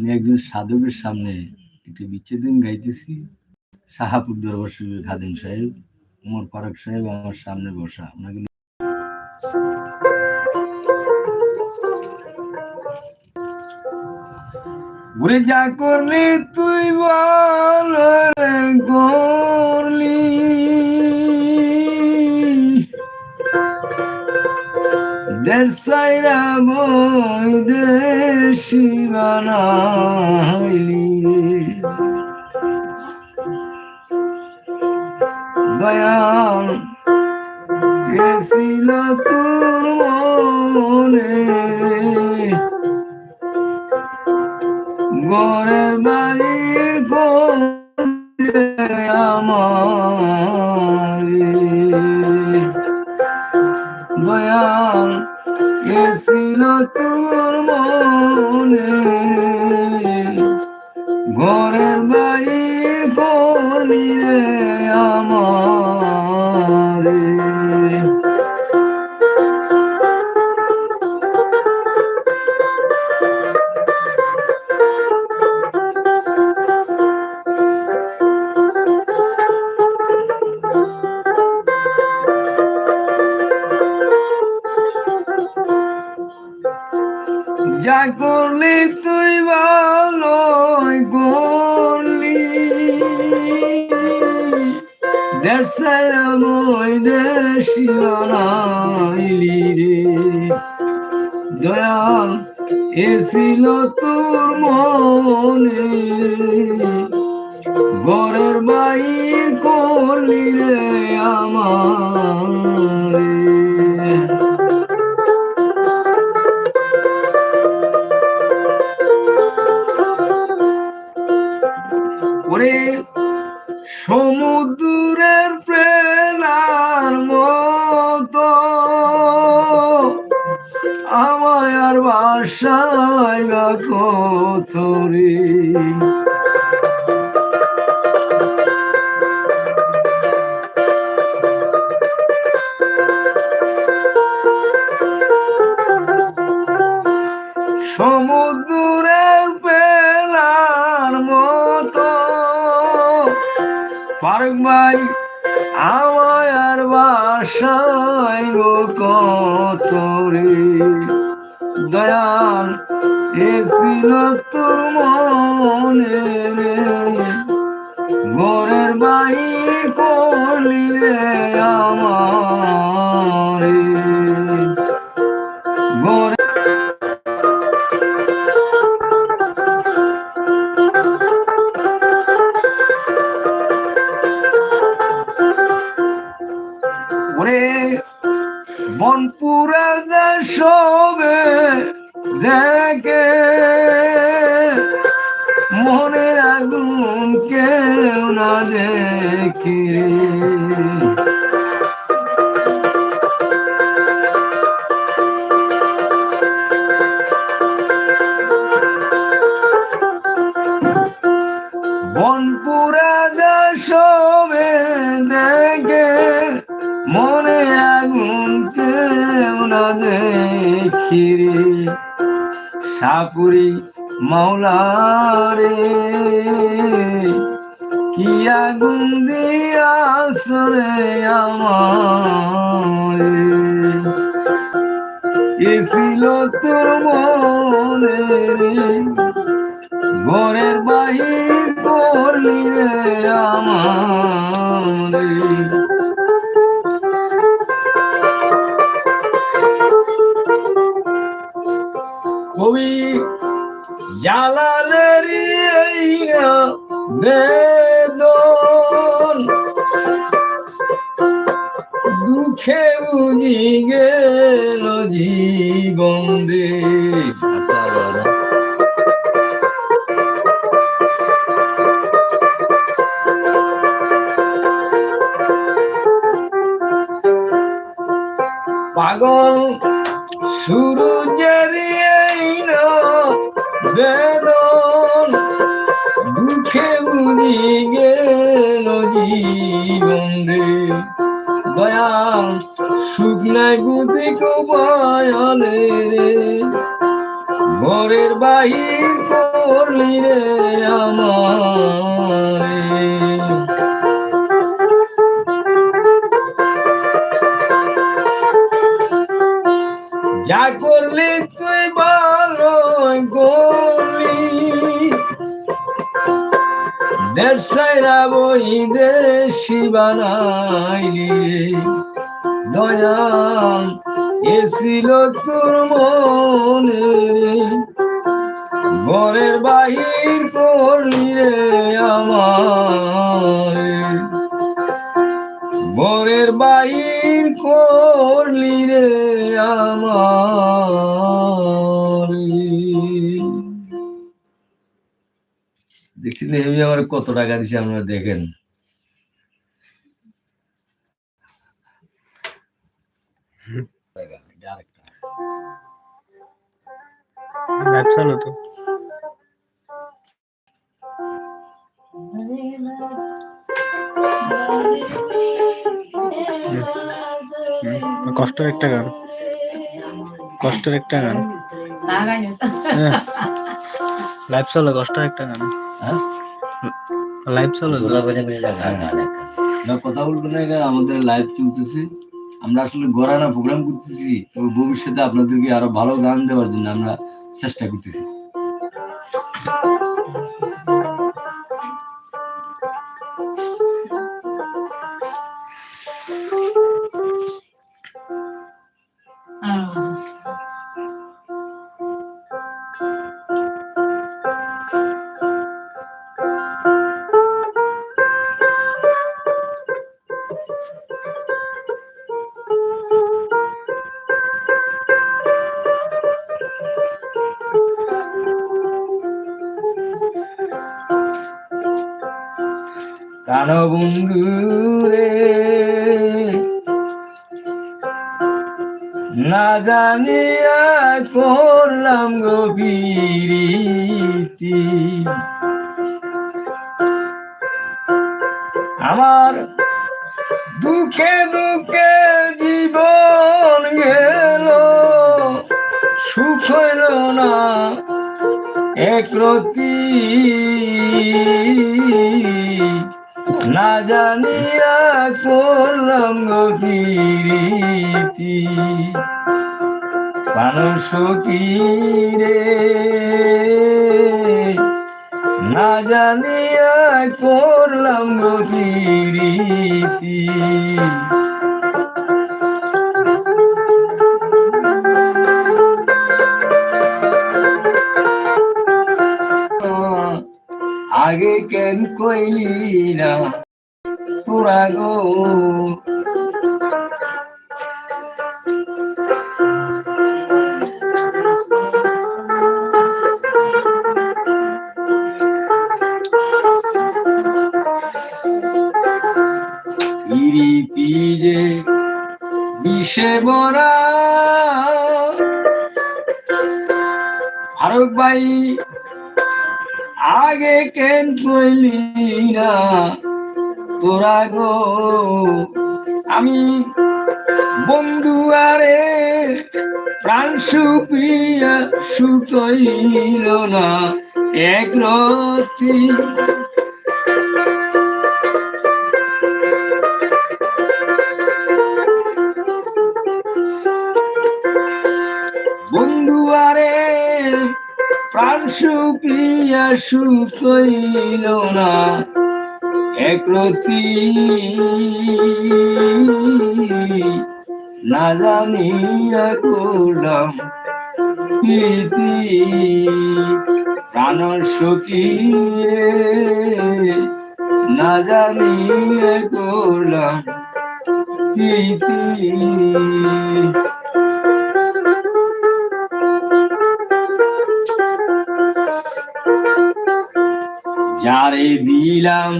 আমি একজন সাধকের সামনে একটি বিচ্ছেদন গাইতেছি। শাহাপুর দরবার শরীফের খাদিম সাহেব, উমর ফারুক সাহেব আমার সামনে বসা। ওনাকে ঘুরে যা করলি তুই বল করলি দেশ সাইরা বই দেশি বানাইলি দয়াল এসিল তোর মনে। গড়ের বাড়ির আমার। যা করলি তুই ভালো করলি। দেড় মই দেশি বানাইলি রে। দয়াল এসিল তোর মনে। ঘরের বাইর করলি রে আমার। ওরে সমুদ্রের প্রেলার মতো। আমায় আর বাসায় বা কত বাসায় গো কত রে দয়াল এসিল তোর মনে। দেখি সাপুরি মাওলারে কি আগুন দিয়াস রে আমার? এসিল তোর মনে ঘরের বাহির করলি রে আমার। কবি জালালের বেদন দুঃখে বুঝি গেল জীবন রে বাহির করলি রে আমারে যা ভালো করলি। সাইরা বই দেশি বানাইলি। দয়াল এসিল তোর মনে ঘরের বাহির করলি রে আমার ঘরের বাহির করলি রে আমার দেখছি নেমি আমার কত টাকা দিছে, আপনারা দেখেন। আরেকটা। ব্যবসা কষ্টের একটা গান। কষ্টের একটা গান। লাইফ চলো কষ্টের একটা গান। হ্যাঁ? লাইভ চলো কথা বলবেন না আমাদের লাইভ চলতেছে। আমরা আসলে গড়ানা প্রোগ্রাম করতেছি। তবে ভবিষ্যতে আপনাদেরকে আরও ভালো গান দেওয়ার জন্য আমরা চেষ্টা করতেছি। আমার দুঃখে দুঃখে জীবন গেল, সুখ হইল না একরতি না জানিয়া করলাম গভীরীতি মানুষ কি রে? না জানিয়া করলাম গভীরীতি আগে কেন কইলি না? তোরা গো বিষে বরা ফারুক ভাই, আগে কেন কইলি না? তোরা গো, আমি বন্ধু আরে, প্রাণ সুপিয়া সুকইল না। এক রতি সুপিয়া সুকইল না। একরতি না জানিয়া করলাম প্রীতি প্রাণ সখী না জানিয়া করলাম প্রীতি যারে দিলাম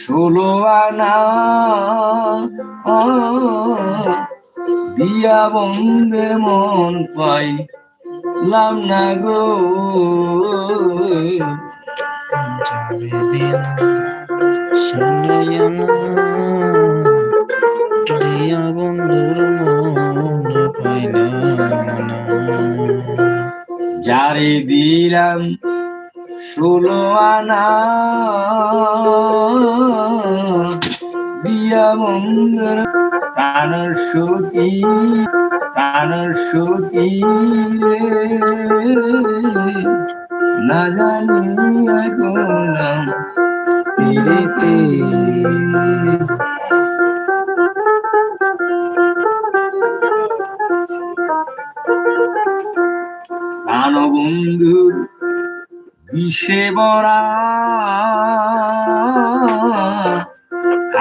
ষোলো আনা দিয়া বন্ধে মন পাই লাম না গো। যাবে দিন শুনিয়া না দিয়া বন্ধুর মন পাইলাম না। যারে দিলাম ষোলো আনা বন্ধুর প্রাণর সতী সতী না জানি প্রাণবন্ধুর বিষে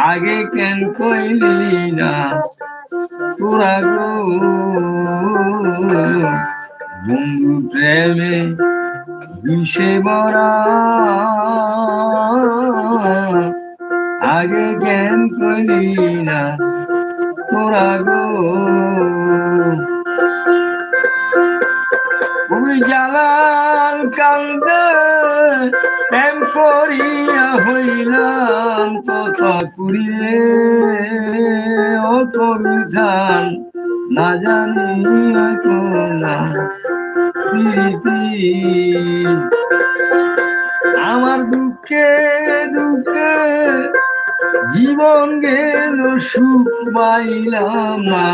আগে কেন কইলি না তোরা গো? বন্ধু প্রেমে বিষে আগে কেন কইলি না তোরা গো? জালাল কান্দে প্রেম করিয়া হইলাম কথা কুড়িয়ে ও না প্রীতি আমার দুঃখে দুঃখে জীবন গেল, সুখ পাইলাম না,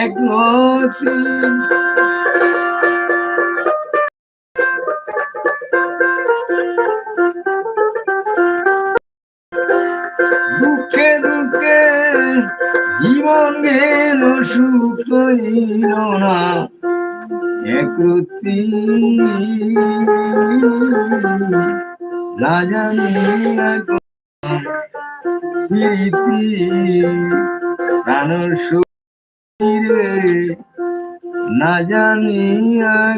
এক দুঃখে দুঃখে জীবন গেল, সুখ হইল না। একতি না প্রীতি প্রাণর শরীরে না জানি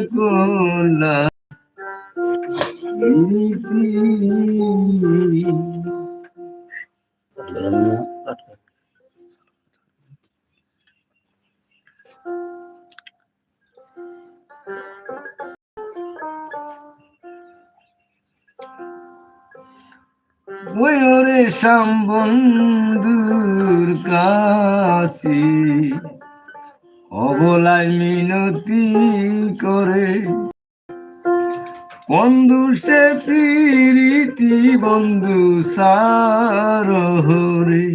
কোন প্রীতি ওরে বন্ধুর কাছে অবলায় মিনতি করে। বন্ধু সে প্রীতি বন্ধু সারহরে।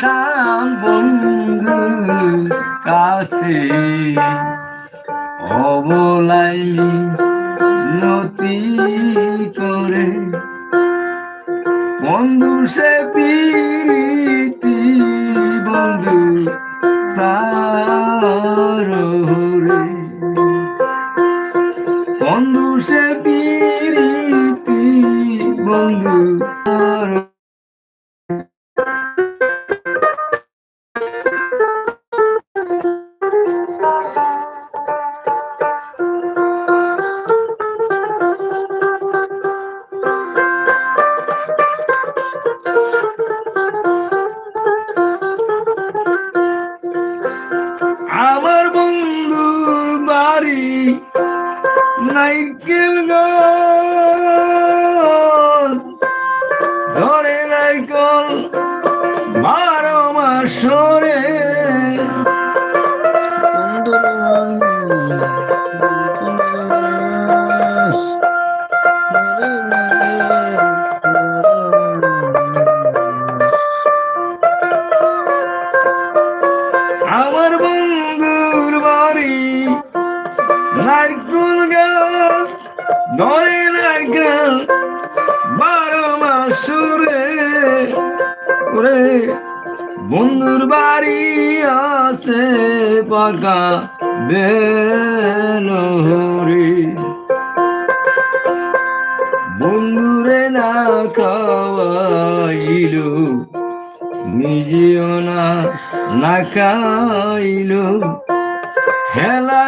শাম বন্ধু কাছে অবলাই নতি করে। বন্ধু সে প্রীতি বন্ধু সারহরে। বন্ধু সে প্রীতি বন্ধু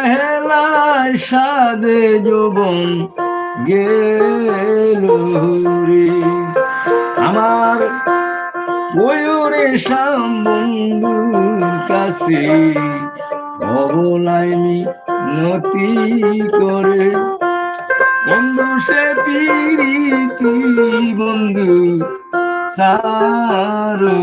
হেলা হেলা সাদে যৌবন গেল আমার ময়ূরে শাম বন্ধুর কাছে অবলাইনি নতি করে। বন্ধু সে পিরিতি বন্ধু সারহরে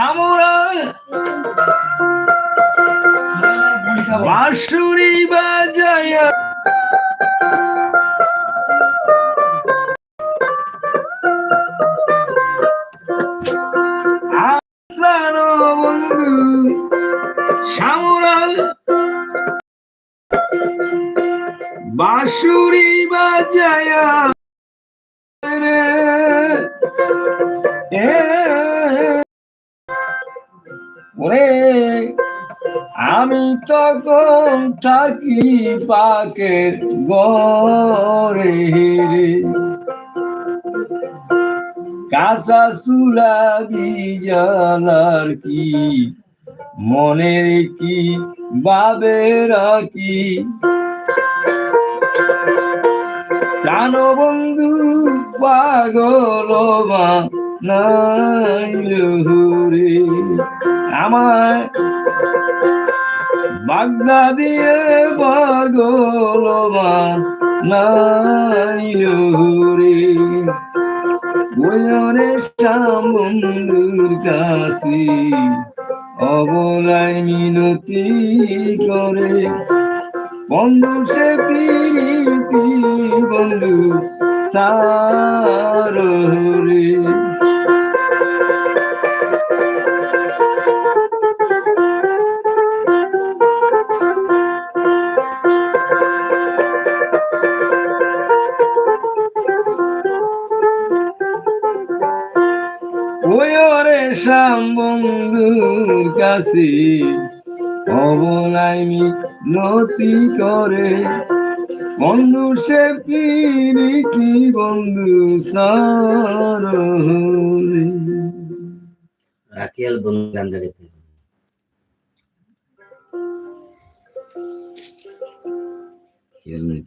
সামরায় বাঁশুরি বাজায়া তখন থাকি পাকের গরে রে কাঁচা চুলা বিজালার কি মনের কি বাবের কি প্রাণ বন্ধু পাগল নাইল রে আমার বাগদা দিয়ে পাগল নাইল রে বয়রে বন্ধুর কাছে অবলাই মিনতি করে। বন্ধু সে প্রীতি, বন্ধু সারে কাছে অবলাইনি নতি করে। বন্ধু সে প্রীতি বন্ধু সারে রাকিয়াল বন্ধু গান গাইতে খেল নাই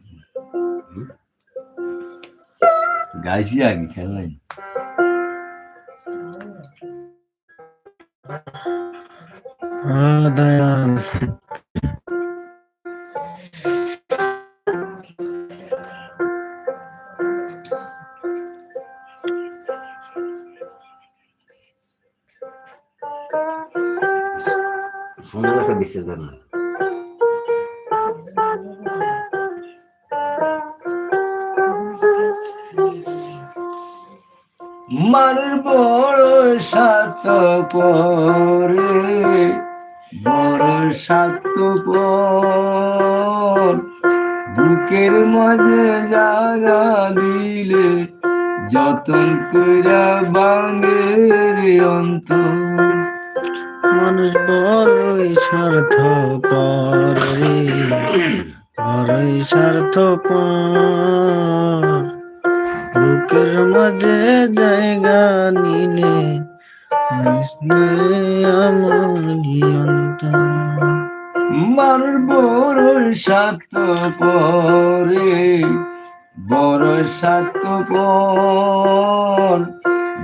গাইছি আগে খেল নাই। আহ, দয়াল সুন্দর একটা বিশেষ গান মার বড় সাত পরে বড় সাত বুকের মাঝে জাগা দিলে যতন কইরা বাঙের অন্ত মানুষ বড়ই স্বার্থ পরে বড়ই স্বার্থ বুকের মাঝে জায়গা নিলে মার বড় সাত পরে বড় সাত পর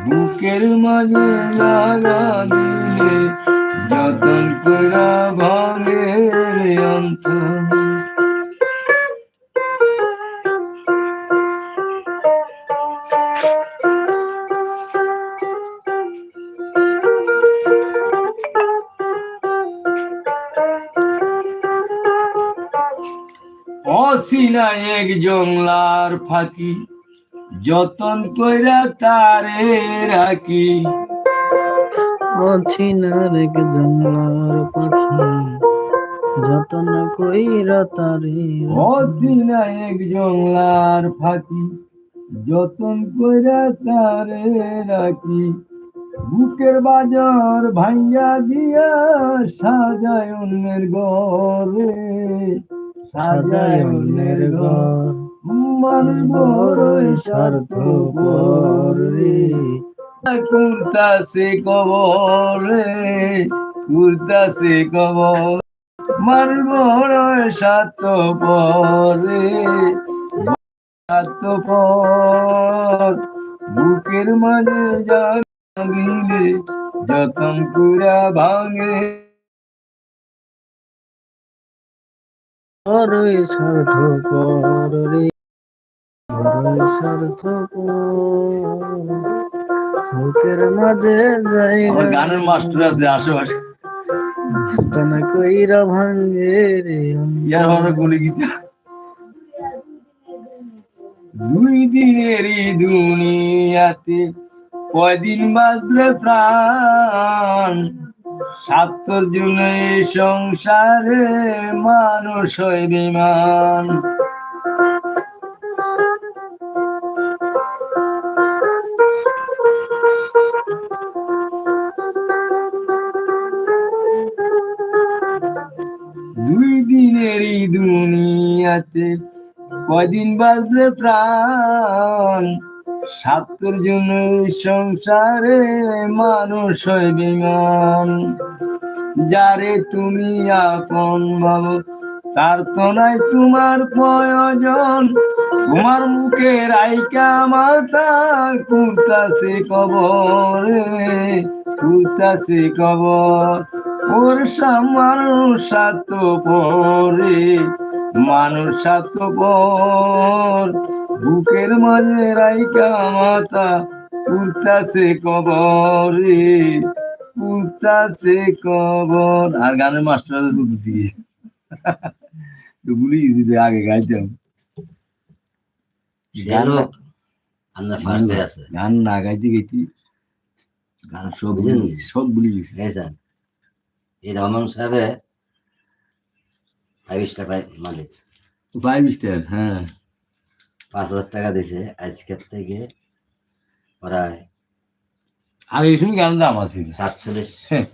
বুকের মাঝে লাগা দিলে যতন করা ভাঙের অন্তর। অসিনা এক জংলার ফাঁকি। যতন কইরা তারে রাখি। অছিনার এক জংলার পাখি যতন কইরা তারে অসিনা এক জংলার ফাঁকি। যতন কইরা তারে রাখি। বুকের বাজার ভাঙ্গা দিয়া সাজায় অন্যের ঘরে। সাজায় ঘর মানুষ বড়ই স্বার্থ রে কুর্তাছে কবরে কুর্তাছে কবর। মার বড় সাত পরে। সাত পর, বুকের মাঝে জাগা দিলে যতন কুড়া ভাঙে। বড়ই স্বার্থ রে বড়ই স্বার্থ বুকের মাঝে জায়গা গানের মাস্টার আছে আশেপাশে। টানা কইরা ভাঙে রে ইয়ার আমরা গুলি গীতা? দুই দিনেরই দুনিয়াতে কয়দিন বাজলে প্রাণ? সাত্তর জনে সংসারে মানুষ হয় বিমান। দুই দিনের দুনিয়াতে কদিন বাজলে প্রাণ? সাত্তর জন সংসারে মানুষ বিমান যারে তুমি আপন ভাবো, তার তো নাই তোমার প্রয়োজন। তোমার মুখে রাইকা মাতা কুতাছে কবরে কুতাছে কবর। ওর সামানুষ সাত পরে মানুষ পর বুকের মাঝে রাইকা মাতা কুতাছে কবরে কুতাছে কবর। আর গানের মাস্টার আছে দুধ দিয়ে। ভুলে গেছি তো আগে গাইতাম। গান না গাইতে গাইতে গান সব? গেছি, সব ভুলে গেছি। এই রহমান সাহেবে ফাইভ স্টার মালিক। ফাইভ স্টার হ্যাঁ। পাঁচ হাজার টাকা দিছে। আজকের থেকে প্রায় আর এই গান দাম আছে? সাতচল্লিশ হ্যাঁ।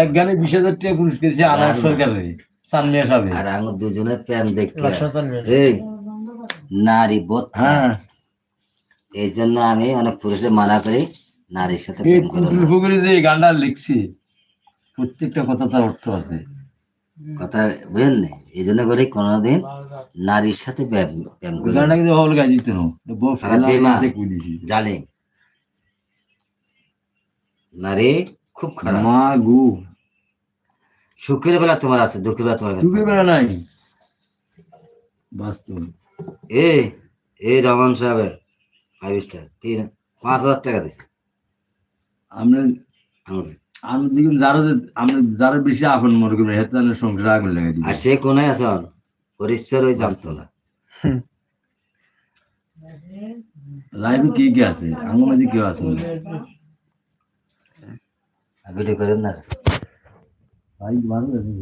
এক গানে বিশ হাজার টাকা পুরস্কার দিয়েছে আনার সরকারের সানমিয়া সাহেব আর আমার দুজনের প্যান দেখে লক্ষ্মণ চান্মিয়া। এই নারী বোধ। হ্যাঁ। এই জন্য আমি অনেক পুরুষদের মানা করি নারীর সাথে গানটা লিখছি প্রত্যেকটা কথা তার অর্থ আছে। কথা বুঝেন না? এই জন্য করে কোনোদিন নারীর সাথে প্রেম ওই করি। জালিম। নারী খুব খারাপ। মা গু। সুখের বেলা তোমার আছে দুঃখের বেলা তোমার দুঃখের বেলা নাই। বাস্তব। এ এই রহমান সাহেবের ফাইভ স্টার তিন পাঁচ হাজার টাকা দিচ্ছে আমরা আমাদের। আমি দেখুন যারা যে- আমরা যারা বেশি আপন মনে করবেন হেতে সংসার আগুন লাগাই দিই আর সে কোনায় আছে পরিষ্কার ওই জামতলা লাইভে কে কে আছে? আমার মাঝে কেউ আছে না। ভিডিও করেন না। ভাই ভালো আছে